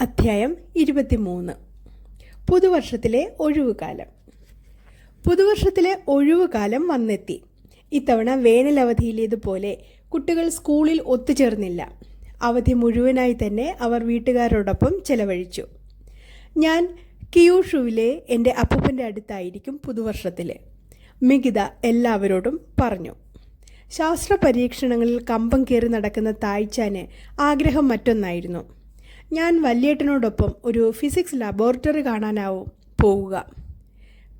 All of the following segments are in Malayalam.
അധ്യായം ഇരുപത്തിമൂന്ന്. പുതുവർഷത്തിലെ ഒഴിവുകാലം. പുതുവർഷത്തിലെ ഒഴിവുകാലം വന്നെത്തി. ഇത്തവണ വേനലവധിയിലേതുപോലെ കുട്ടികൾ സ്കൂളിൽ ഒത്തുചേർന്നില്ല. അവധി മുഴുവനായി തന്നെ അവർ വീട്ടുകാരോടൊപ്പം ചെലവഴിച്ചു. ഞാൻ കിയൂഷുവിലെ എന്റെ അപ്പൂപ്പന്റെ അടുത്തായിരിക്കും പുതുവർഷത്തിൽ മികിത എല്ലാവരോടും പറഞ്ഞു. ശാസ്ത്ര പരീക്ഷണങ്ങളിൽ കമ്പം കയറി നടക്കുന്ന താഴ്ചാന് ആഗ്രഹം മറ്റൊന്നായിരുന്നു. ഞാൻ വല്യേട്ടനോടൊപ്പം ഒരു ഫിസിക്സ് ലബോറട്ടറി കാണാനാവും പോവുക.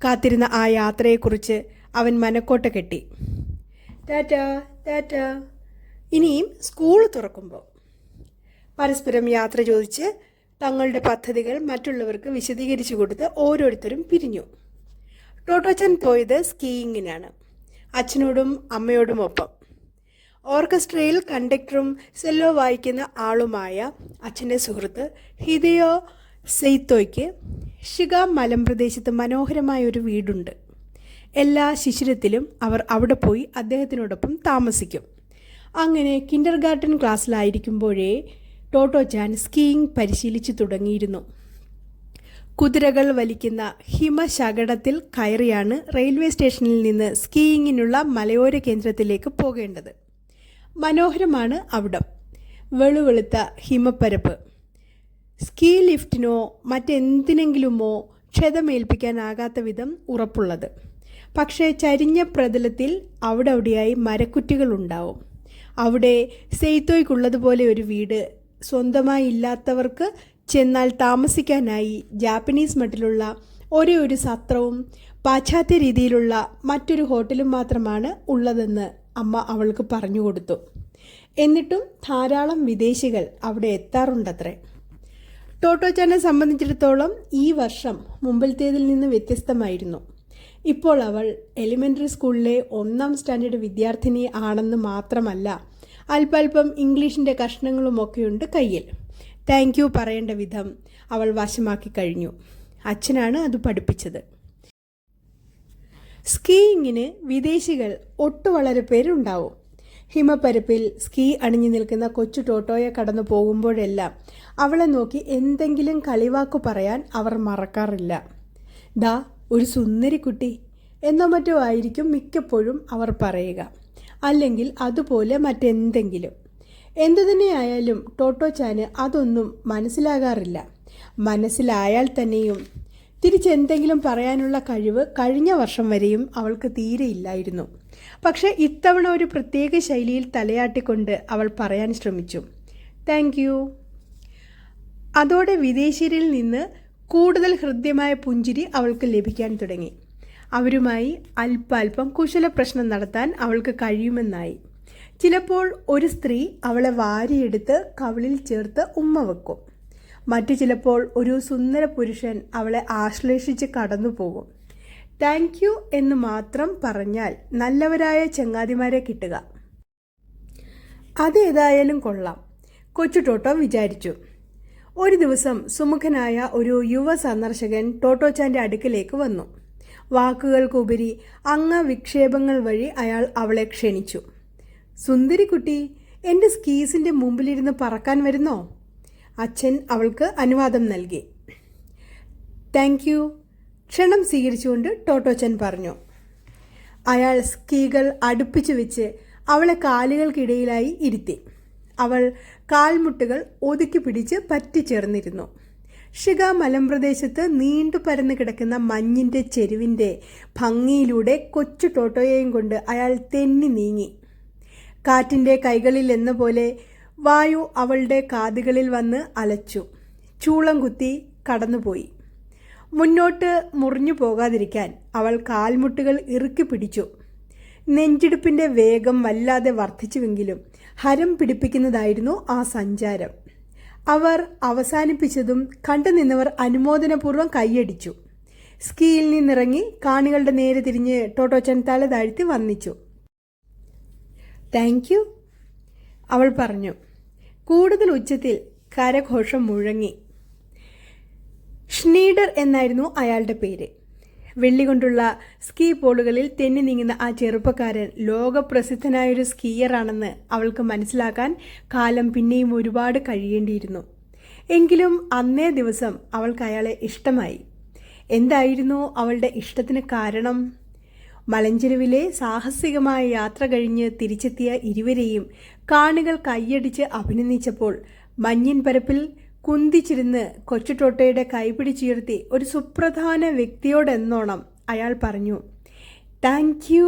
കാത്തിരുന്ന ആ യാത്രയെക്കുറിച്ച് അവൻ മനക്കോട്ട കെട്ടി. ടാറ്റ ടാറ്റ ഇനിയും സ്കൂൾ തുറക്കുമ്പോൾ പരസ്പരം യാത്ര ചോദിച്ച് തങ്ങളുടെ പദ്ധതികൾ മറ്റുള്ളവർക്ക് വിശദീകരിച്ചു കൊടുത്ത് ഓരോരുത്തരും പിരിഞ്ഞു. ടോട്ടോച്ചൻ പോയത് സ്കീയിങ്ങിനാണ്. അച്ഛനോടും അമ്മയോടും ഒപ്പം ഓർക്കസ്ട്രയിൽ കണ്ടക്ടറും സെല്ലോ വായിക്കുന്ന ആളുമായ അച്ഛന്റെ സുഹൃത്ത് ഹിദയോ സെയ്ത്തോയ്ക്ക് ഷിഗ മലമ്പ്രദേശത്ത് മനോഹരമായ ഒരു വീടുണ്ട്. എല്ലാ ശിശിരത്തിലും അവർ അവിടെ പോയി അദ്ദേഹത്തിനോടൊപ്പം താമസിക്കും. അങ്ങനെ കിൻഡർ ഗാർഡൻ ക്ലാസ്സിലായിരിക്കുമ്പോഴേ ടോട്ടോ ചാൻ സ്കീയിങ് പരിശീലിച്ചു തുടങ്ങിയിരുന്നു. കുതിരകൾ വലിക്കുന്ന ഹിമശകടത്തിൽ കയറിയാണ് റെയിൽവേ സ്റ്റേഷനിൽ നിന്ന് സ്കീയിങ്ങിനുള്ള മലയോര കേന്ദ്രത്തിലേക്ക് പോകേണ്ടത്. മനോഹരമാണ് അവിടം. വെളുവെളുത്ത ഹിമപ്പരപ്പ്. സ്കീ ലിഫ്റ്റിനോ മറ്റെന്തിനെങ്കിലുമോ ക്ഷതമേൽപ്പിക്കാനാകാത്ത വിധം ഉറപ്പുള്ളത്. പക്ഷേ ചരിഞ്ഞ പ്രതലത്തിൽ അവിടെ അവിടെയായി മരക്കുറ്റികൾ ഉണ്ടാവും അവിടെ സെയ്ത്തോയ്ക്കുള്ളതുപോലെ ഒരു വീട് സ്വന്തമായി ഇല്ലാത്തവർക്ക് ചെന്നാൽ താമസിക്കാനായി ജാപ്പനീസ് മട്ടിലുള്ള ഒരേ ഒരു സത്രവും പാശ്ചാത്യ രീതിയിലുള്ള മറ്റൊരു ഹോട്ടലും മാത്രമാണ് ഉള്ളതെന്ന് അമ്മ അവൾക്ക് പറഞ്ഞു കൊടുത്തു. എന്നിട്ടും ധാരാളം വിദേശികൾ അവിടെ എത്താറുണ്ടത്രേ. ടോട്ടോച്ചാനെ സംബന്ധിച്ചിടത്തോളം ഈ വർഷം മുമ്പിലത്തേതിൽ നിന്ന് വ്യത്യസ്തമായിരുന്നു. ഇപ്പോൾ അവൾ എലിമെന്ററി സ്കൂളിലെ ഒന്നാം സ്റ്റാൻഡേർഡ് വിദ്യാർത്ഥിനി ആണെന്ന് മാത്രമല്ല അല്പല്പം ഇംഗ്ലീഷിന്റെ കഷ്ണങ്ങളുമൊക്കെയുണ്ട് കയ്യിൽ. താങ്ക് യു പറയേണ്ട വിധം അവൾ വശമാക്കി കഴിഞ്ഞു. അച്ഛനാണ് അത് പഠിപ്പിച്ചത്. സ്കീയിങ്ങിന് വിദേശികൾ ഒട്ടു വളരെ പേരുണ്ടാവും. ഹിമപ്പരപ്പിൽ സ്കീ അണിഞ്ഞു നിൽക്കുന്ന കൊച്ചു ടോട്ടോയെ കടന്നു പോകുമ്പോഴെല്ലാം അവളെ നോക്കി എന്തെങ്കിലും കളിവാക്കു പറയാൻ അവർ മറക്കാറില്ല. ദാ ഒരു സുന്ദരി കുട്ടി എന്നോ മറ്റോ ആയിരിക്കും മിക്കപ്പോഴും അവർ പറയുക. അല്ലെങ്കിൽ അതുപോലെ മറ്റെന്തെങ്കിലും. എന്തു തന്നെയായാലും ടോട്ടോ ചാന് അതൊന്നും മനസ്സിലാകാറില്ല. മനസ്സിലായാൽ തന്നെയും തിരിച്ചെന്തെങ്കിലും പറയാനുള്ള കഴിവ് കഴിഞ്ഞ വർഷം വരെയും അവൾക്ക് തീരെയില്ലായിരുന്നു പക്ഷേ ഇത്തവണ ഒരു പ്രത്യേക ശൈലിയിൽ തലയാട്ടിക്കൊണ്ട് അവൾ പറയാൻ ശ്രമിച്ചു. താങ്ക് യു അതോടെ വിദേശീയരിൽ നിന്ന് കൂടുതൽ ഹൃദ്യമായ പുഞ്ചിരി അവൾക്ക് ലഭിക്കാൻ തുടങ്ങി. അവരുമായി അല്പാൽപം കുശല പ്രശ്നം നടത്താൻ അവൾക്ക് കഴിയുമെന്നായി. ചിലപ്പോൾ ഒരു സ്ത്രീ അവളെ വാരിയെടുത്ത് കവിളിൽ ചേർത്ത് ഉമ്മ വെക്കും. മറ്റു ചിലപ്പോൾ ഒരു സുന്ദര പുരുഷൻ അവളെ ആശ്ലേഷിച്ച് കടന്നു പോകും താങ്ക് യു എന്ന് മാത്രം പറഞ്ഞാൽ നല്ലവരായ ചങ്ങാതിമാരെ കിട്ടുക. അതേതായാലും കൊള്ളാം. കൊച്ചു ടോട്ടോ വിചാരിച്ചു. ഒരു ദിവസം സുമുഖനായ ഒരു യുവ സന്ദർശകൻ ടോട്ടോച്ചാന്റെ അടുക്കിലേക്ക് വന്നു. വാക്കുകൾക്കുപരി വിക്ഷേപങ്ങൾ വഴി അയാൾ അവളെ ക്ഷണിച്ചു. സുന്ദരിക്കുട്ടി എന്റെ സ്കീസിന്റെ മുമ്പിലിരുന്ന് പറക്കാൻ വരുന്നോ? അച്ഛൻ അവൾക്ക് അനുവാദം നൽകി. താങ്ക് യു ക്ഷണം സ്വീകരിച്ചുകൊണ്ട് ടോട്ടോച്ചൻ പറഞ്ഞു. അയാൾ സ്കീകൾ അടുപ്പിച്ചു വെച്ച് അവളെ കാലുകൾക്കിടയിലായി ഇരുത്തി. അവൾ കാൽമുട്ടുകൾ ഒതുക്കി പിടിച്ച് പറ്റിച്ചേർന്നിരുന്നു. ഷിക മലമ്പ്രദേശത്ത് നീണ്ടു പരന്നു കിടക്കുന്ന മഞ്ഞിന്റെ ചെരുവിന്റെ ഭംഗിയിലൂടെ കൊച്ചു ടോട്ടോയെയും കൊണ്ട് അയാൾ തെന്നി നീങ്ങി. കാറ്റിന്റെ കൈകളിൽ എന്ന പോലെ വായു അവളുടെ കാതുകളിൽ വന്ന് അലച്ചു. ചൂളം കുത്തി കടന്നുപോയി. മുന്നോട്ട് മുറിഞ്ഞു പോകാതിരിക്കാൻ അവൾ കാൽമുട്ടുകൾ ഇറുക്കി പിടിച്ചു. നെഞ്ചിടിപ്പിന്റെ വേഗം വല്ലാതെ വർദ്ധിച്ചുവെങ്കിലും ഹരം പിടിപ്പിക്കുന്നതായിരുന്നു ആ സഞ്ചാരം. അവർ അവസാനിപ്പിച്ചതും കണ്ടു നിന്നവർ അനുമോദനപൂർവം കൈയടിച്ചു. സ്കീയിൽ നിന്നിറങ്ങി കാണികളുടെ നേരെ തിരിഞ്ഞ് ടോട്ടോച്ചൻ തല താഴ്ത്തി വന്നിച്ചു താങ്ക് യു അവൾ പറഞ്ഞു. കൂടുതൽ ഉച്ചത്തിൽ കരഘോഷം മുഴങ്ങി. ഷ്നീഡർ എന്നായിരുന്നു അയാളുടെ പേര്. വെള്ളി കൊണ്ടുള്ള സ്കീ പോളുകളിൽ തെന്നി നീങ്ങുന്ന ആ ചെറുപ്പക്കാരൻ ലോകപ്രസിദ്ധനായൊരു സ്കീയറാണെന്ന് അവൾക്ക് മനസ്സിലാക്കാൻ കാലം പിന്നെയും ഒരുപാട് കഴിയേണ്ടിയിരുന്നു. എങ്കിലും അന്നേ ദിവസം അവൾക്ക് അയാളെ ഇഷ്ടമായി. എന്തായിരുന്നു അവളുടെ ഇഷ്ടത്തിന് കാരണം? മലഞ്ചെരുവിലെ സാഹസികമായ യാത്ര കഴിഞ്ഞ് തിരിച്ചെത്തിയ ഇരുവരെയും കാണികൾ കൈയടിച്ച് അഭിനന്ദിച്ചപ്പോൾ മഞ്ഞിൻ പരപ്പിൽ കുന്തിച്ചിരുന്ന് കൊച്ചുടോട്ടയുടെ കൈപിടിച്ചുയർത്തി ഒരു സുപ്രധാന വ്യക്തിയോടെന്നോണം അയാൾ പറഞ്ഞു താങ്ക് യു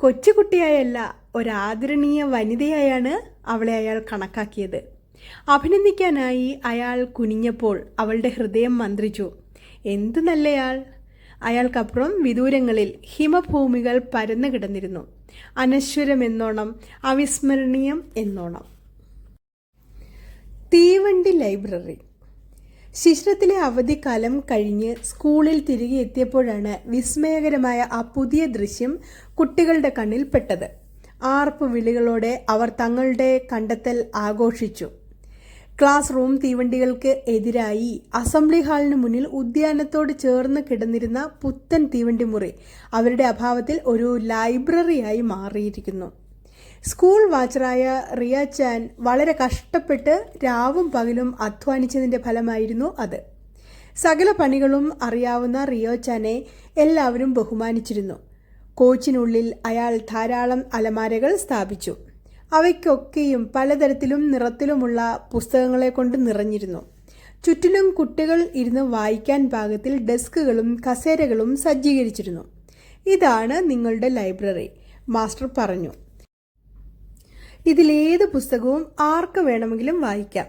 കൊച്ചുകുട്ടിയായല്ല ഒരാദരണീയ വനിതയായാണ് അവളെ അയാൾ കണക്കാക്കിയത്. അഭിനന്ദിക്കാനായി അയാൾ കുനിഞ്ഞപ്പോൾ അവളുടെ ഹൃദയം മന്ത്രിച്ചു എന്തു നല്ലയാൾ അയാൾക്കപ്പുറം വിദൂരങ്ങളിൽ ഹിമഭൂമികൾ പരന്നു കിടന്നിരുന്നു. അനശ്വരം എന്നോണം അവിസ്മരണീയം എന്നോണം. തീവണ്ടി ലൈബ്രറി. ശിശ്രത്തിലെ അവധിക്കാലം കഴിഞ്ഞ് സ്കൂളിൽ തിരികെ എത്തിയപ്പോഴാണ് വിസ്മയകരമായ ആ പുതിയ ദൃശ്യം കുട്ടികളുടെ കണ്ണിൽ പെട്ടത്. ആർപ്പ് വിളികളോടെ അവർ തങ്ങളുടെ കണ്ടെത്തൽ ആഘോഷിച്ചു. ക്ലാസ് റൂം തീവണ്ടികൾക്ക് എതിരായി അസംബ്ലി ഹാളിന് മുന്നിൽ ഉദ്യാനത്തോട് ചേർന്ന് കിടന്നിരുന്ന പുത്തൻ തീവണ്ടി മുറി അവരുടെ അഭാവത്തിൽ ഒരു ലൈബ്രറിയായി മാറിയിരിക്കുന്നു. സ്കൂൾ വാച്ചറായ റിയ ചാൻ വളരെ കഷ്ടപ്പെട്ട് രാവും പകലും അധ്വാനിച്ചതിന്റെ ഫലമായിരുന്നു അത്. സകല പണികളും അറിയാവുന്ന റിയോ ചാനെ എല്ലാവരും ബഹുമാനിച്ചിരുന്നു. കോച്ചിനുള്ളിൽ അയാൾ ധാരാളം അലമാരകൾ സ്ഥാപിച്ചു. അവയ്ക്കൊക്കെയും പലതരത്തിലും നിറത്തിലുമുള്ള പുസ്തകങ്ങളെ കൊണ്ട് നിറഞ്ഞിരുന്നു. ചുറ്റിലും കുട്ടികൾ ഇരുന്ന് വായിക്കാൻ പാകത്തിൽ ഡെസ്കുകളും കസേരകളും സജ്ജീകരിച്ചിരുന്നു. ഇതാണ് നിങ്ങളുടെ ലൈബ്രറി മാസ്റ്റർ പറഞ്ഞു. ഇതിലേത് പുസ്തകവും ആർക്ക് വേണമെങ്കിലും വായിക്കാം.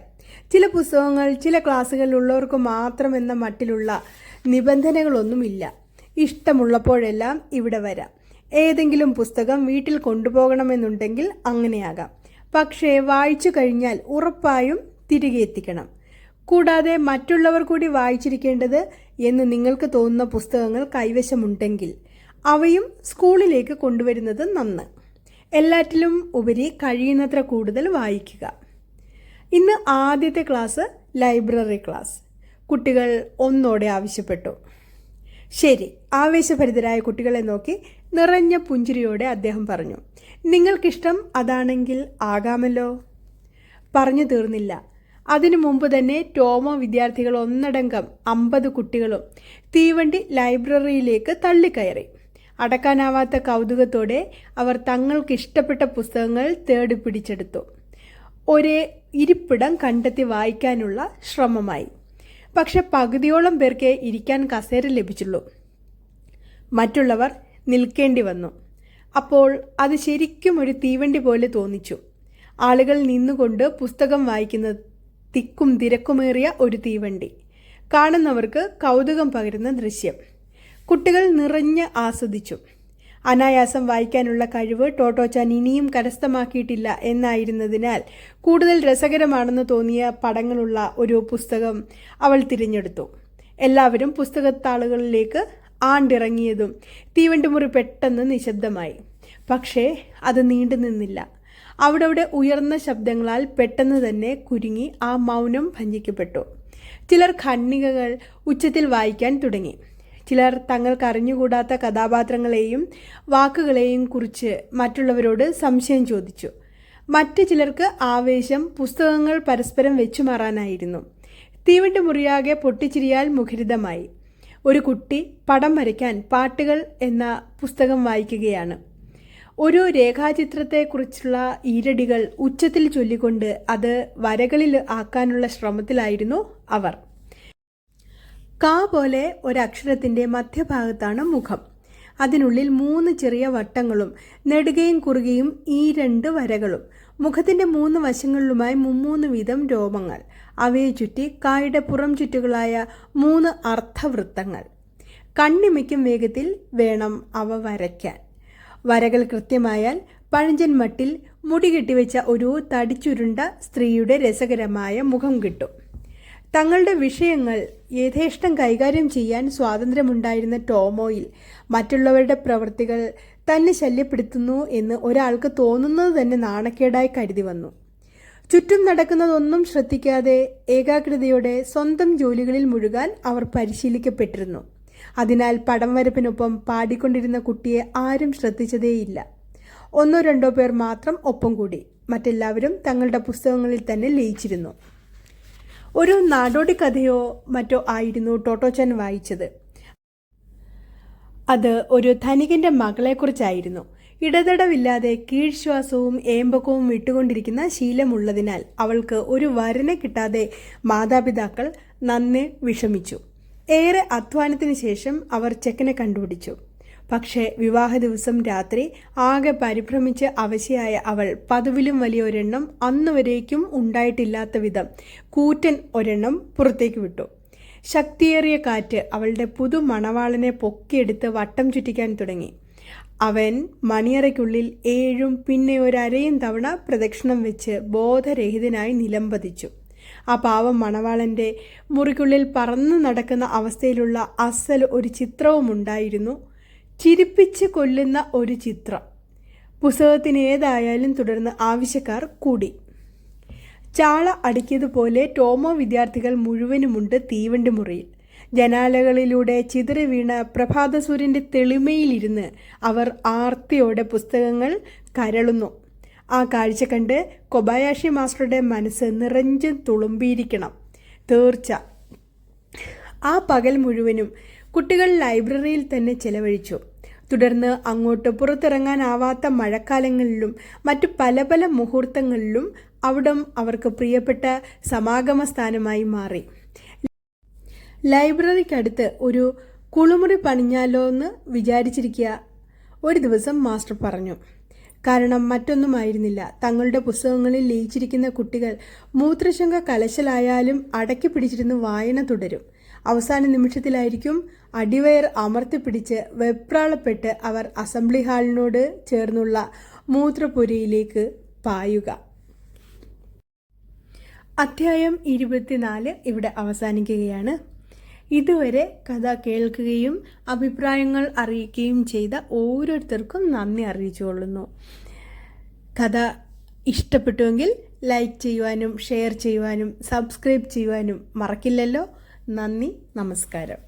ചില പുസ്തകങ്ങൾ ചില ക്ലാസ്സുകളിലുള്ളവർക്ക് മാത്രം എന്ന മട്ടിലുള്ള നിബന്ധനകളൊന്നുമില്ല. ഇഷ്ടമുള്ളപ്പോഴെല്ലാം ഇവിടെ വരാം. ഏതെങ്കിലും പുസ്തകം വീട്ടിൽ കൊണ്ടുപോകണമെന്നുണ്ടെങ്കിൽ അങ്ങനെയാകാം. പക്ഷേ വായിച്ചു കഴിഞ്ഞാൽ ഉറപ്പായും തിരികെ എത്തിക്കണം. കൂടാതെ മറ്റുള്ളവർ കൂടി വായിച്ചിരിക്കേണ്ടത് എന്ന് നിങ്ങൾക്ക് തോന്നുന്ന പുസ്തകങ്ങൾ കൈവശമുണ്ടെങ്കിൽ അവയും സ്കൂളിലേക്ക് കൊണ്ടുവരുന്നത് നന്ന്. എല്ലാറ്റിലും ഉപരി കഴിയുന്നത്ര കൂടുതൽ വായിക്കുക. ഇന്ന് ആദ്യത്തെ ക്ലാസ് ലൈബ്രറി ക്ലാസ്. കുട്ടികൾ ഒന്നോടെ ആവശ്യപ്പെട്ടു. ശരി ആവേശഭരിതരായ കുട്ടികളെ നോക്കി നിറഞ്ഞ പുഞ്ചിരിയോടെ അദ്ദേഹം പറഞ്ഞു നിങ്ങൾക്കിഷ്ടം അതാണെങ്കിൽ ആകാമല്ലോ. പറഞ്ഞു തീർന്നില്ല. അതിനു മുമ്പ് തന്നെ ടോമോ വിദ്യാർത്ഥികൾ ഒന്നടങ്കം അമ്പത് കുട്ടികളും തീവണ്ടി ലൈബ്രറിയിലേക്ക് തള്ളിക്കയറി. അടക്കാനാവാത്ത കൗതുകത്തോടെ അവർ തങ്ങൾക്ക് ഇഷ്ടപ്പെട്ട പുസ്തകങ്ങൾ തേടി പിടിച്ചെടുത്തു ഒരേ ഇരിപ്പിടം കണ്ടെത്തി വായിക്കാനുള്ള ശ്രമമായി. പക്ഷെ പകുതിയോളം പേർക്ക് ഇരിക്കാൻ കസേര ലഭിച്ചുള്ളൂ. മറ്റുള്ളവർ നിൽക്കേണ്ടി വന്നു. അപ്പോൾ അത് ശരിക്കും ഒരു തീവണ്ടി പോലെ തോന്നിച്ചു. ആളുകൾ നിന്നുകൊണ്ട് പുസ്തകം വായിക്കുന്ന തിക്കും തിരക്കുമേറിയ ഒരു തീവണ്ടി. കാണുന്നവർക്ക് കൗതുകം പകരുന്ന ദൃശ്യം. കുട്ടികൾ നിറഞ്ഞ് ആസ്വദിച്ചു. അനായാസം വായിക്കാനുള്ള കഴിവ് ടോട്ടോച്ചാൻ ഇനിയും കരസ്ഥമാക്കിയിട്ടില്ല എന്നായിരുന്നതിനാൽ കൂടുതൽ രസകരമാണെന്ന് തോന്നിയ പടങ്ങളുള്ള ഒരു പുസ്തകം അവൾ തിരഞ്ഞെടുത്തു. എല്ലാവരും പുസ്തകത്താളുകളിലേക്ക് ആണ്ടിറങ്ങിയതും തീവണ്ടിമുറി പെട്ടെന്ന് നിശബ്ദമായി. പക്ഷേ അത് നീണ്ടു നിന്നില്ല. അവിടെ ഉയർന്ന ശബ്ദങ്ങളാൽ പെട്ടെന്ന് തന്നെ കുരുങ്ങി ആ മൗനം ഭഞ്ജിക്കപ്പെട്ടു. ചിലർ ഖണ്ണികകൾ ഉച്ചത്തിൽ വായിക്കാൻ തുടങ്ങി. ചിലർ തങ്ങൾക്ക് അറിഞ്ഞുകൂടാത്ത കഥാപാത്രങ്ങളെയും വാക്കുകളെയും കുറിച്ച് മറ്റുള്ളവരോട് സംശയം ചോദിച്ചു. മറ്റു ചിലർക്ക് ആവേശം പുസ്തകങ്ങൾ പരസ്പരം വെച്ചുമാറാനായിരുന്നു. തീവണ്ടി മുറിയാകെ പൊട്ടിച്ചിരിയാൽ മുഖരിതമായി. ഒരു കുട്ടി പടം വരയ്ക്കാൻ പാട്ടുകൾ എന്ന പുസ്തകം വായിക്കുകയാണ്. ഒരു രേഖാചിത്രത്തെക്കുറിച്ചുള്ള ഈരടികൾ ഉച്ചത്തിൽ ചൊല്ലിക്കൊണ്ട് അത് വരകളിൽ ആക്കാനുള്ള ശ്രമത്തിലായിരുന്നു അവർ. കാ പോലെ ഒരക്ഷരത്തിന്റെ മധ്യഭാഗത്താണ് മുഖം. അതിനുള്ളിൽ മൂന്ന് ചെറിയ വട്ടങ്ങളും നെടുകയും കുറുകയും ഈ രണ്ട് വരകളും. മുഖത്തിന്റെ മൂന്ന് വശങ്ങളിലുമായി മുമ്മൂന്ന് വീതം രോമങ്ങൾ. അവയെ ചുറ്റി കായുടെ പുറം ചുറ്റുകളായ മൂന്ന് അർത്ഥവൃത്തങ്ങൾ. കണ്ണിമയ്ക്കും വേഗത്തിൽ വേണം അവ വരയ്ക്കാൻ. വരകൾ കൃത്യമായാൽ പഴഞ്ചൻ മട്ടിൽ മുടി കെട്ടിവെച്ച ഒരു തടിച്ചുരുണ്ട സ്ത്രീയുടെ രസകരമായ മുഖം കിട്ടും. തങ്ങളുടെ വിഷയങ്ങൾ യഥേഷ്ടം കൈകാര്യം ചെയ്യാൻ സ്വാതന്ത്ര്യമുണ്ടായിരുന്ന ടോമോയിൽ മറ്റുള്ളവരുടെ പ്രവൃത്തികൾ തന്നെ ശല്യപ്പെടുത്തുന്നു എന്ന് ഒരാൾക്ക് തോന്നുന്നത് തന്നെ നാണക്കേടായി കരുതി വന്നു. ചുറ്റും നടക്കുന്നതൊന്നും ശ്രദ്ധിക്കാതെ ഏകാഗ്രതയോടെ സ്വന്തം ജോലികളിൽ മുഴുകാൻ അവർ പരിശീലിക്കപ്പെട്ടിരുന്നു. അതിനാൽ പടം വരപ്പിനൊപ്പം പാടിക്കൊണ്ടിരുന്ന കുട്ടിയെ ആരും ശ്രദ്ധിച്ചതേയില്ല. ഒന്നോ രണ്ടോ പേർ മാത്രം ഒപ്പം കൂടി. മറ്റെല്ലാവരും തങ്ങളുടെ പുസ്തകങ്ങളിൽ തന്നെ ലയിച്ചിരുന്നു. ഒരു നാടോടി കഥയോ മറ്റോ ആയിരുന്നു ടോട്ടോച്ചൻ വായിച്ചത്. അത് ഒരു ധനികന്റെ മകളെക്കുറിച്ചായിരുന്നു. ഇടതടവില്ലാതെ കീഴ്ശ്വാസവും ഏമ്പക്കവും വിട്ടുകൊണ്ടിരിക്കുന്ന ശീലമുള്ളതിനാൽ അവൾക്ക് ഒരു വരനെ കിട്ടാതെ മാതാപിതാക്കൾ നന്നെ വിഷമിച്ചു. ഏറെ അധ്വാനത്തിന് ശേഷം അവർ ചെക്കനെ കണ്ടുപിടിച്ചു. പക്ഷേ വിവാഹ ദിവസം രാത്രി ആകെ പരിഭ്രമിച്ച് അവശയായ അവൾ പതിവിലും വലിയ ഒരെണ്ണം അന്നുവരേക്കും ഉണ്ടായിട്ടില്ലാത്ത വിധം കൂറ്റൻ ഒരെണ്ണം പുറത്തേക്ക് വിട്ടു. ശക്തിയേറിയ കാറ്റ് അവളുടെ പുതു മണവാളനെ പൊക്കിയെടുത്ത് വട്ടം ചുറ്റിക്കാൻ തുടങ്ങി. അവൻ മണിയറയ്ക്കുള്ളിൽ ഏഴും പിന്നെ ഒരരയും തവണ പ്രദക്ഷിണം വെച്ച് ബോധരഹിതനായി നിലംപതിച്ചു. ആ പാവം മണവാളന്റെ മുറിക്കുള്ളിൽ പറന്നു നടക്കുന്ന അവസ്ഥയിലുള്ള അസൽ ഒരു ചിത്രവും ഉണ്ടായിരുന്നു ചിരിപ്പിച്ച് കൊല്ലുന്ന ഒരു ചിത്രം. പുസ്തകത്തിന് ഏതായാലും തുടർന്ന് ആവശ്യക്കാർ കൂടി. ചാള അടുക്കിയതുപോലെ ടോമോ വിദ്യാർത്ഥികൾ മുഴുവനുമുണ്ട് തീവണ്ടി മുറിയിൽ. ജനാലകളിലൂടെ ചിതറി വീണ പ്രഭാതസൂര്യന്റെ തെളിമയിലിരുന്ന് അവർ ആർത്തിയോടെ പുസ്തകങ്ങൾ കരളുന്നു. ആ കാഴ്ച കണ്ട് കൊബായാഷി മാസ്റ്ററുടെ മനസ്സ് നിറഞ്ഞു തുളുമ്പിയിരിക്കണം. തീർച്ച. ആ പകൽ മുഴുവനും കുട്ടികൾ ലൈബ്രറിയിൽ തന്നെ ചെലവഴിച്ചു. തുടർന്ന് അങ്ങോട്ട് പുറത്തിറങ്ങാനാവാത്ത മഴക്കാലങ്ങളിലും മറ്റു പല പല മുഹൂർത്തങ്ങളിലും അവിടം അവർക്ക് പ്രിയപ്പെട്ട സമാഗമ സ്ഥാനമായി മാറി. ലൈബ്രറിക്കടുത്ത് ഒരു കുളിമുറി പണിഞ്ഞാലോ എന്ന് വിചാരിച്ചിരിക്കുക ഒരു ദിവസം മാസ്റ്റർ പറഞ്ഞു. കാരണം മറ്റൊന്നുമായിരുന്നില്ല. തങ്ങളുടെ പുസ്തകങ്ങളിൽ ലയിച്ചിരിക്കുന്ന കുട്ടികൾ മൂത്രശങ്ക കലശലായാലും അടക്കി പിടിച്ചിരുന്ന് വായന തുടരും. അവസാന നിമിഷത്തിലായിരിക്കും അടിവയർ അമർത്തിപ്പിടിച്ച് വെപ്രാളപ്പെട്ട് അവർ അസംബ്ലി ഹാളിനോട് ചേർന്നുള്ള മൂത്രപുരയിലേക്ക് പായുക. അധ്യായം ഇരുപത്തിനാല് ഇവിടെ അവസാനിക്കുകയാണ്. ഇതുവരെ കഥ കേൾക്കുകയും അഭിപ്രായങ്ങൾ അറിയിക്കുകയും ചെയ്ത ഓരോരുത്തർക്കും നന്ദി അറിയിച്ചുകൊള്ളുന്നു. കഥ ഇഷ്ടപ്പെട്ടുവെങ്കിൽ ലൈക്ക് ചെയ്യുവാനും ഷെയർ ചെയ്യുവാനും സബ്സ്ക്രൈബ് ചെയ്യുവാനും മറക്കില്ലല്ലോ. നന്ദി നമസ്കാരം.